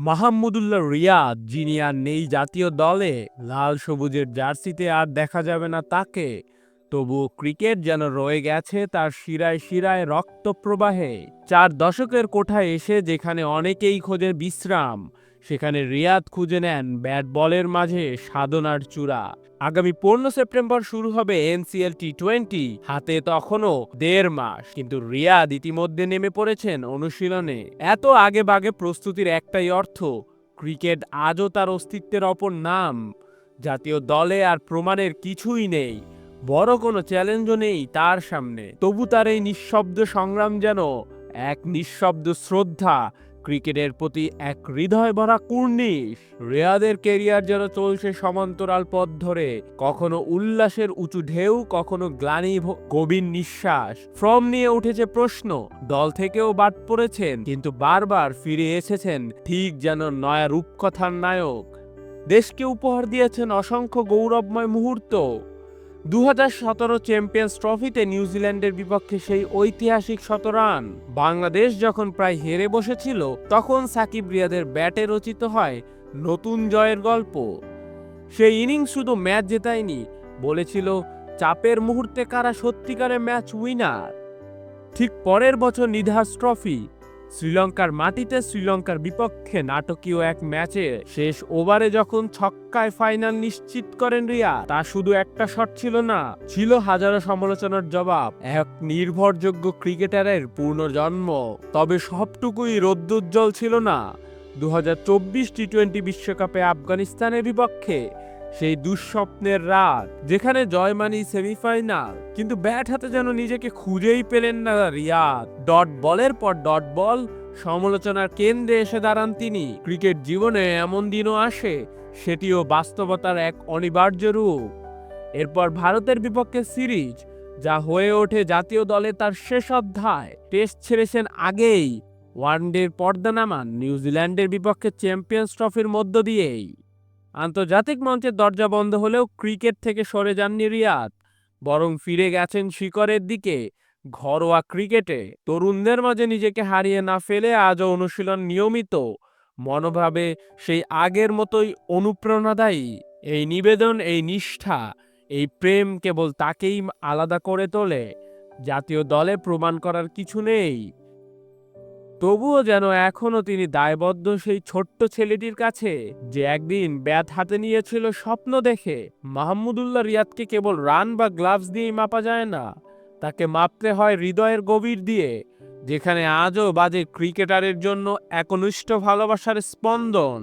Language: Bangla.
মাহমুদুল্লাহ রিয়াদ, যিনি আর নেই জাতীয় দলে, লাল সবুজের জার্সিতে আর দেখা যাবে না তাকে। তবুও ক্রিকেট যেন রয়ে গেছে তার শিরায় শিরায় রক্ত প্রবাহে চার দশকের কোঠায় এসে যেখানে অনেকেই খোঁজে বিশ্রাম। সেখানে রিয়াদ খুঁজে নেন ব্যাট বলের মাঝে সাধনার চূড়া। আগামী পনেরো সেপ্টেম্বর শুরু হবে এনসিএল টি টোয়েন্টি হাতে তখনও দেড় মাস। কিন্তু রিয়াদ ইতিমধ্যে নেমে পড়েছেন অনুশীলনে। এত আগে বাগে প্রস্তুতির একটাই অর্থ, ক্রিকেট আজও তার অস্তিত্বের অপর নাম। জাতীয় দলে আর প্রমাণের কিছুই নেই, বড় কোনো চ্যালেঞ্জও নেই তার সামনে। তবু তার এই নিঃশব্দ সংগ্রাম যেন এক নিঃশব্দ শ্রদ্ধা ক্রিকেটের প্রতি এক হৃদয় ভরা কুর্নিশ। রেয়াদের কেরিয়ার যেন চলছে সমান্তরাল পথ ধরে, কখনো উল্লাসের উঁচু ঢেউ, কখনো গ্লানি গভীর নিঃশ্বাস। ফর্ম নিয়ে উঠেছে প্রশ্ন, দল থেকেও বাদ পড়েছেন, কিন্তু বারবার ফিরে এসেছেন ঠিক যেন নয়া রূপকথার নায়ক। দেশকে উপহার দিয়েছেন অসংখ্য গৌরবময় মুহূর্ত। দু সতেরো চ্যাম্পিয়ন্স ট্রফিতে নিউজিল্যান্ডের বিপক্ষে সেই ঐতিহাসিক শতরান বাংলাদেশ যখন প্রায় হেরে বসেছিল, তখন সাকিব রিয়াদের ব্যাটে রচিত হয় নতুন জয়ের গল্প। সেই ইনিংস শুধু ম্যাচ জেতায়নি, বলেছিল চাপের মুহূর্তে কারা সত্যিকারের ম্যাচ উইনার। ঠিক পরের বছর নিধাস ট্রফি শ্রীলঙ্কার মাটিতে শ্রীলঙ্কার বিপক্ষে নাটকীয় এক ম্যাচে শেষ ওভারে যখন ছক্কায় ফাইনাল নিশ্চিত করেন রিয়া, তা শুধু একটা শট ছিল না, ছিল হাজারো সমালোচনার জবাব, এক নির্ভরযোগ্য ক্রিকেটারের পূর্ণজন্ম। তবে সবটুকুই রোদ্দুজ্জ্বল ছিল না দু হাজার টি টোয়েন্টি বিশ্বকাপে আফগানিস্তানের বিপক্ষে সেই দুঃস্বপ্নের রাত, যেখানে জয় মানি সেমিফাইনাল। কিন্তু ব্যাট হাতে যেন নিজেকে খুঁজেই পেলেন না রিয়াদ। ডট বলের পর ডট বল, সমালোচনার কেন্দ্রে এসে দাঁড়ান তিনি। ক্রিকেট জীবনে এমন দিনও আসে, সেটিও বাস্তবতার এক অনিবার্য রূপ। এরপর ভারতের বিপক্ষে সিরিজ, যা হয়ে ওঠে জাতীয় দলে তার শেষ অধ্যায়। টেস্ট ছেড়েছেন আগেই, ওয়ানডের পর্দা নামান নিউজিল্যান্ডের বিপক্ষে চ্যাম্পিয়ন্স ট্রফির মধ্য দিয়েই। আন্তর্জাতিক মঞ্চের দরজা বন্ধ হলেও ক্রিকেট থেকে সরে যাননি রিয়াদ। বরং ফিরে গেছেন শিকরের দিকে। ঘরোয়া ক্রিকেটে তরুণদের মাঝে নিজেকে হারিয়ে না ফেলে আজও অনুশীলন নিয়মিত। মনোভাবে সেই আগের মতোই অনুপ্রেরণাদায়ী। এই নিবেদন, এই নিষ্ঠা, এই প্রেম কেবল তাকেই আলাদা করে তোলে। জাতীয় দলে প্রমাণ করার কিছু নেই। তবুও যেন এখনও তিনি দায়বদ্ধ সেই ছোট্ট ছেলেটির কাছে, যে একদিন ব্যাট হাতে নিয়েছিল স্বপ্ন দেখে, মাহমুদুল্লাহ রিয়াদকে কেবল রান বা গ্লাভস দিয়েই মাপা যায় না, তাকে মাপতে হয় হৃদয়ের গভীর দিয়ে, যেখানে আজও বাজে ক্রিকেটারের জন্য একনিষ্ঠ ভালোবাসার স্পন্দন।